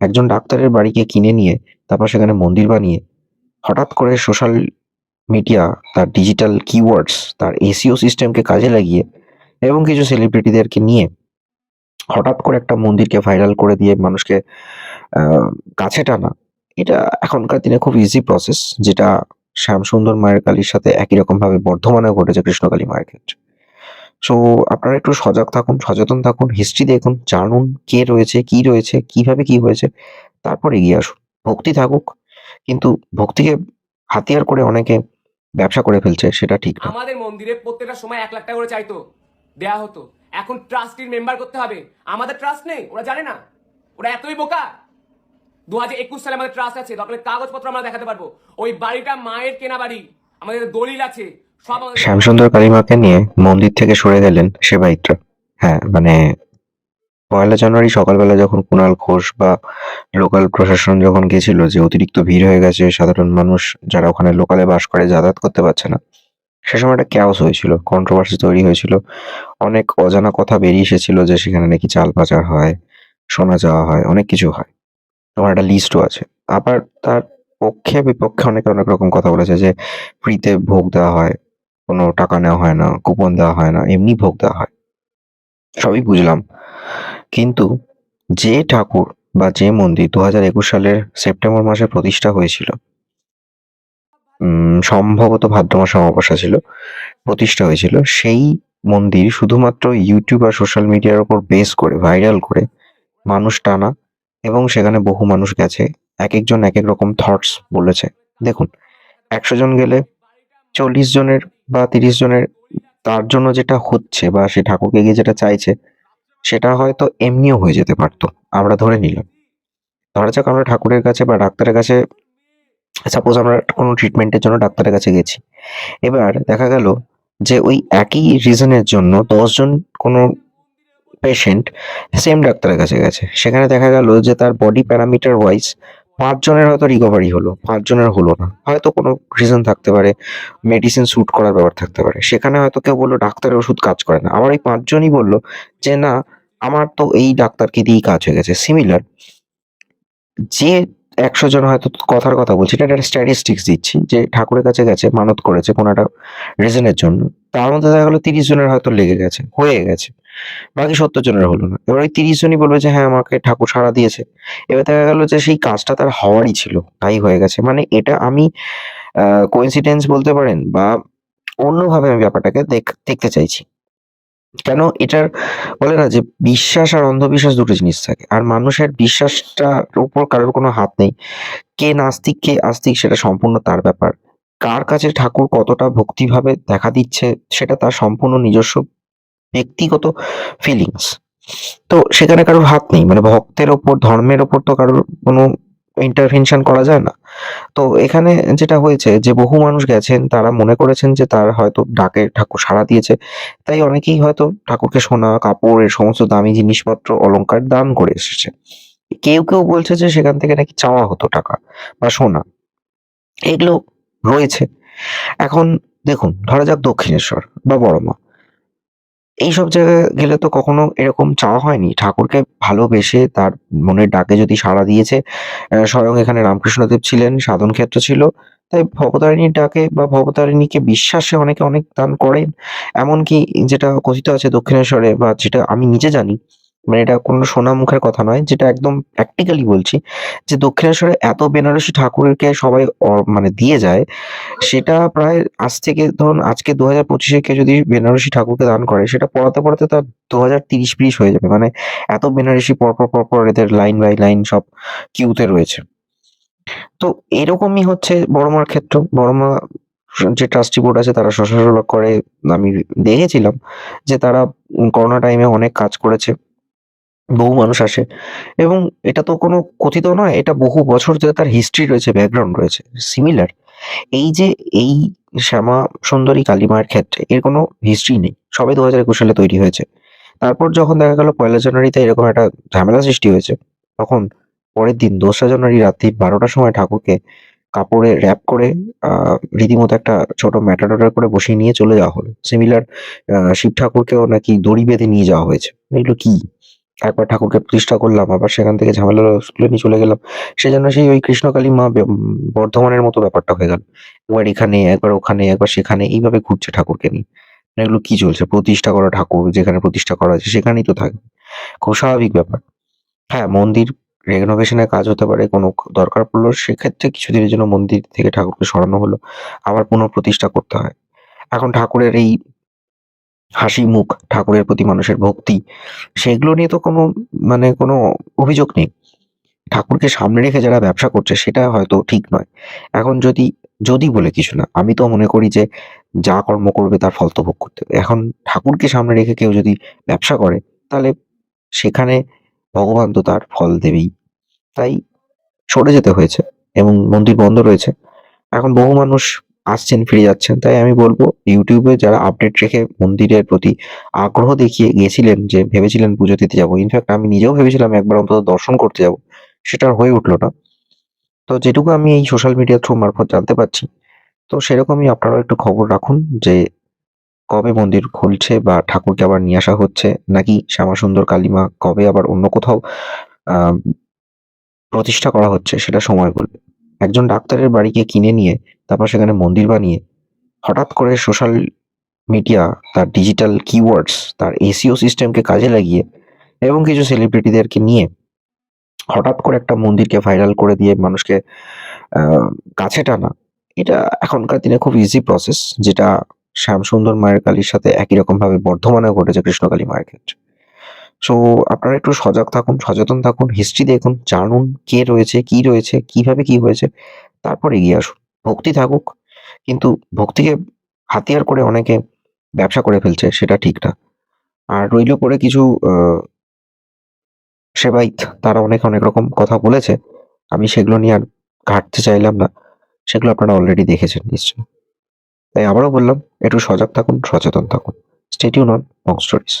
একজন ডাক্তারের বাড়িকে কিনে নিয়ে, তারপর সেখানে মন্দির বানিয়ে, হঠাৎ করে সোশ্যাল মিডিয়া তার ডিজিটাল কিওয়ার্ডস তার এসিও সিস্টেমকে কাজে লাগিয়ে এবং কিছু সেলিব্রিটিদেরকে নিয়ে হঠাৎ করে একটা মন্দিরকে ভাইরাল করে দিয়ে মানুষকে কাছে টানা। এটা এখনকার দিনে খুব ইজি প্রসেস যেটা শ্যামসুন্দর মায়ের কালীর সাথে একই রকম ভাবে বর্ধমানে ঘটেছে কৃষ্ণকালী মায়ের ক্ষেত্রে। সো আপনারা একটু সজাগ থাকুন, সচেতন থাকুন হিস্ট্রি দেখুন, জানুন কে রয়েছে, কি রয়েছে, কীভাবে কি হয়েছে, তারপর এগিয়ে আসুন। ভক্তি থাকুক, কিন্তু ভক্তিকে হাতিয়ার করে অনেকে ব্যবসা করে ফেলছে, সেটা ঠিক আমাদের মন্দিরে প্রত্যেকটা সময় এক লাখ টাকা করে চাইতো, দেয়া হতো। এখন ট্রাস্টির মেম্বার করতে হবে। আমাদের ট্রাস্ট নেই, ওরা জানে না। ওরা এতই বোকা। দু হাজার একুশ সালে আমাদের ট্রাস্ট আছে দরকার কাগজপত্র আমরা দেখাতে পারব। ওই বাড়িটা মায়ের কেনা বাড়ি, আমাদের দলিল আছে। শ্যামসুন্দর কালীমাকে নিয়ে মন্দির থেকে সরে গেলেন সেবায়িতরা। হ্যাঁ মানে পয়লা জানুয়ারি সকালবেলা যখন কুণাল ঘোষ বা লোকাল প্রশাসন যখন গেছিল যে অতিরিক্ত ভিড় হয়ে গেছে, সাধারণ মানুষ যারা ওখানে লোকালে বাস করে যাতায়াত করতে পারছে না, সে সময় একটা ক্যাওস হয়েছিল কন্ট্রোভার্সি তৈরি হয়েছিল। অনেক অজানা কথা বেরিয়ে এসেছিল যে সেখানে নাকি চাল পাচার হয় শোনা যাওয়া হয়, অনেক কিছু হয়। তোমার একটা লিস্টও আছে। আবার তার পক্ষে বিপক্ষে অনেকে অনেক রকম কথা বলেছে যে, ফ্রিতে ভোগ দেওয়া হয় কোনো টাকা নেওয়া হয় না কুপন দেওয়া হয় না, এমনি ভোগ দেওয়া হয়। সবই বুঝলাম। কিন্তু যে ঠাকুর বা যে মন্দির দু হাজার একুশ সালের সেপ্টেম্বর মাসে প্রতিষ্ঠা হয়েছিল সম্ভবত ভাদ্র মাসে অমাবস্যা ছিল, প্রতিষ্ঠা হয়েছিল, সেই মন্দির শুধুমাত্র ইউটিউব আর সোশ্যাল মিডিয়ার উপর বেস করে ভাইরাল করে মানুষ টানা এবং সেখানে বহু মানুষ গেছে এক একজন এক এক রকম থটস বলেছে। দেখুন, একশো জন গেলে চল্লিশ জনের বা তিরিশ জনের তার জন্য যেটা হচ্ছে বা সে ঠাকুরকে গিয়ে যেটা চাইছে, সেটা হয়তো এমনিও হয়ে যেতে পারতো। আমরা ধরে নিলাম। ধরা যাক আমরা ঠাকুরের কাছে বা ডাক্তারের কাছে সাপোজ আমরা কোনো ট্রিটমেন্টের জন্য ডাক্তারের কাছে গেছি। এবার দেখা গেল যে ওই একই রিজনের জন্য দশজন কোনো পেশেন্ট সেম ডাক্তারের কাছে গেছে। সেখানে দেখা গেল যে তার বডি প্যারামিটার ওয়াইজ পাঁচজনের হয়তো রিকভারি হলো, পাঁচজনের হলো না। হয়তো কোনো রিজন থাকতে পারে মেডিসিন স্যুট করার ব্যাপার থাকতে পারে। সেখানে হয়তো কেউ বলল, ডাক্তারের ওষুধ কাজ করে না। আবার এই পাঁচজনই বলল যে, না, আমার তো এই ডাক্তারকে দিয়েই কাজ হয়ে গেছে। সিমিলার যে একশো জন হয়তো কথার কথা বলছি, এটা একটা স্ট্যাটিস্টিক্স দিচ্ছি যে, ঠাকুরের কাছে গেছে, মানত করেছে কোনো একটা রিজনের জন্য। তার মধ্যে দেখা গেলো তিরিশ জনের হয়তো লেগে গেছে, হয়ে গেছে। বাকি সত্তর জনের হলো না। এবার ওই তিরিশ জনই বলবে যে হ্যাঁ আমাকে ঠাকুর সাড়া দিয়েছে। এবার দেখা গেল যে, সেই কাজটা তার হওয়ারই ছিল, তাই হয়ে গেছে। মানে এটা আমি কোইন্সিডেন্স বলতে পারেন বা অন্যভাবে আমি ব্যাপারটাকে দেখ- দেখতে চাইছি। কেন এটার বলে না যে, বিশ্বাস আর অন্ধবিশ্বাস দুটো জিনিস থাকে। আর মানুষের বিশ্বাসটার উপর কারোর কোনো হাত নেই। কে নাস্তিক, কে আস্তিক সেটা সম্পূর্ণ তার ব্যাপার। কার কাছে ঠাকুর কতটা ভক্তিভাবে দেখা দিচ্ছে সেটা তার সম্পূর্ণ নিজস্ব ব্যক্তিগত ফিলিংস তো সেখানে কারোর হাত নেই মানে ভক্তের ওপর, ধর্মের ওপর তো কারোর কোনো ইন্টারভেনশন করা যায় না। তো এখানে যেটা হয়েছে যে বহু মানুষ গেছেন, তারা মনে করেছেন যে তার হয়তো ডাকে ঠাকুর সাড়া দিয়েছে, তাই অনেকেই হয়তো ঠাকুরকে সোনা, কাপড় এর সমস্ত দামি জিনিসপত্র, অলংকার দান করে এসেছে। কেউ কেউ বলছে যে সেখান থেকে নাকি চাওয়া হতো টাকা বা সোনা। এগুলো রয়েছে। এখন দেখুন, ধরা যাক দক্ষিণেশ্বর বা বড়মা। এইসব জায়গায় গেলে তো কখনো এরকম চাওয়া হয়নি। ঠাকুরকে ভালোবেসে তার মনের ডাকে যদি সাড়া দিয়েছে স্বয়ং এখানে রামকৃষ্ণদেব ছিলেন, সাধন ক্ষেত্র ছিল, তাই ভবতারিণীর ডাকে বা ভবতারিণীকে বিশ্বাসে অনেকে অনেক দান করেন। এমনকি যেটা কথিত আছে দক্ষিণেশ্বরে বা যেটা আমি নিজে জানি মানে এটা কোনো সোনা মুখের কথা নয়, যেটা একদম প্র্যাকটিক্যালি বলছি, যে দক্ষিণেশ্বরে এত বেনারসি ঠাকুরকে সবাই অ- মানে দিয়ে যায়, সেটা প্রায় আজ থেকে ধরুন আজকে দু হাজার পঁচিশে কেউ যদি বেনারসি ঠাকুরকে দান করে, সেটা পড়াতে পড়াতে তার দু হাজার তিরিশ তিরিশ হয়ে যাবে মানে এত বেনারসি পরপর পরপর এদের লাইন বাই লাইন সব কিউতে রয়েছে। তো এরকমই হচ্ছে বড়মার ক্ষেত্র, বড়মা যে ট্রাস্টি বোর্ড আছে তারা সশাসক করে, আমি দেখেছিলাম যে তারা করোনা টাইমে অনেক কাজ করেছে। বহু মানুষ আসে। এবং এটা তো কোনো কথিত নয়, এটা বহু বছর ধরে তার হিস্ট্রি রয়েছে ব্যাকগ্রাউন্ড রয়েছে সিমিলার এই যে এই শ্যামা সুন্দরী কালী মায়ের ক্ষেত্রে এর কোনো হিস্ট্রি নেই, সবে দু হাজার একুশ সালে তৈরি হয়েছে। তারপর যখন দেখা গেল পয়লা জানুয়ারিতে এরকম একটা ঝামেলা সৃষ্টি হয়েছে, তখন পরের দিন দোসরা জানুয়ারি রাত্রি বারোটার সময় ঠাকুরকে কাপড়ে র্যাপ করে রীতিমতো একটা ছোট ম্যাটাডোর করে বসিয়ে নিয়ে চলে যাওয়া হলো। সিমিলার শিব ঠাকুরকেও নাকি দড়ি বেঁধে নিয়ে যাওয়া হয়েছে। এগুলো কি? একবার ঠাকুরকে প্রতিষ্ঠা করলাম, আবার সেখান থেকে ঝামেলা স্কুলে নিয়ে চলে গেলাম। সেজন্য সেই ওই কৃষ্ণকালী মা বর্ধমানের মতো ব্যাপারটা হয়ে গেল। একবার এখানে, একবার ওখানে, একবার সেখানে, এইভাবে ঘুরছে ঠাকুরকে নিয়ে। মানে এগুলো কি চলছে? প্রতিষ্ঠা করা ঠাকুর যেখানে প্রতিষ্ঠা করা আছে সেখানেই তো থাকবে খুব স্বাভাবিক ব্যাপার। হ্যাঁ মন্দির রেনোভেশনের কাজ হতে পারে, কোনো দরকার পড়ল, সেক্ষেত্রে কিছুদিনের জন্য মন্দির থেকে ঠাকুরকে সরানো হলো। আবার পুনঃপ্রতিষ্ঠা করতে হয়। এখন ঠাকুরের এই হাসি মুখ ঠাকুরের প্রতি মানুষের ভক্তি, সেগুলো নিয়ে তো কোনো মানে কোনো অভিযোগ নেই। ঠাকুরকে সামনে রেখে যারা ব্যবসা করছে সেটা হয়তো ঠিক নয়। এখন যদি যদি বলে কিছু না, আমি তো মনে করি যে যা কর্ম করবে তার ফল তো ভোগ করতে হবে। এখন ঠাকুরকে সামনে রেখে কেউ যদি ব্যবসা করে, তাহলে সেখানে ভগবান তো তার ফল দেবেই। তাই সরে যেতে হয়েছে এবং মন্দির বন্ধ রয়েছে। এখন বহু মানুষ আসছেন, ফিরে যাচ্ছেন। তাই আমি বলব, ইউটিউবে যারা আপডেট রেখে মন্দিরের প্রতি আগ্রহ দেখিয়ে গেছিলেন যে ভেবেছিলেন পুজো দিতে যাব ইনফ্যাক্ট আমি নিজেও ভেবেছিলাম একবার অন্তত দর্শন করতে যাব, সেটা হয়ে উঠল না। তো যেটুকু আমি এই সোশ্যাল মিডিয়া থ্রু মারফত জানতে পারছি, তো সেরকমই আপনারাও একটু খবর রাখুন যে কবে মন্দির খুলছে বা ঠাকুরকে আবার নিয়ে আসা হচ্ছে, নাকি শ্যামাসুন্দর কালীমা কবে আবার অন্য কোথাও প্রতিষ্ঠা করা হচ্ছে, সেটা সময় বলবে। একজন ডাক্তারের বাড়িকে কিনে নিয়ে তারপর সেখানে মন্দির বানিয়ে হঠাৎ করে সোশ্যাল মিডিয়া তার ডিজিটাল কিওয়ার্ডস তার এসিও সিস্টেমকে কাজে লাগিয়ে এবং কিছু সেলিব্রিটিদেরকে নিয়ে হঠাৎ করে একটা মন্দিরকে ভাইরাল করে দিয়ে মানুষকে কাছে টানা। এটা এখনকার দিনে খুব ইজি প্রসেস যেটা শ্যামসুন্দর মায়ের কালীর সাথে একই রকম ভাবে বর্ধমানে ঘটেছে কৃষ্ণকালী মায়ের ক্ষেত্রে। সো আপনারা একটু সজাগ থাকুন, সচেতন থাকুন হিস্ট্রি দেখুন, জানুন কে রয়েছে, কি রয়েছে, কীভাবে কি হয়েছে, তারপর এগিয়ে আসুন। ভক্তি থাকুক, কিন্তু ভক্তিকে হাতিয়ার করে অনেকে ব্যবসা করে ফেলছে, সেটা ঠিক না। আর রইল করে কিছু সেবাইত তারা অনেক অনেক রকম কথা বলেছে। আমি সেগুলো নিয়ে আর ঘাটতে চাইলাম না। সেগুলো আপনারা অলরেডি দেখেছেন নিশ্চয়ই। তাই আবারও বললাম, একটু সজাগ থাকুন, সচেতন থাকুন। Stay tuned on mock stories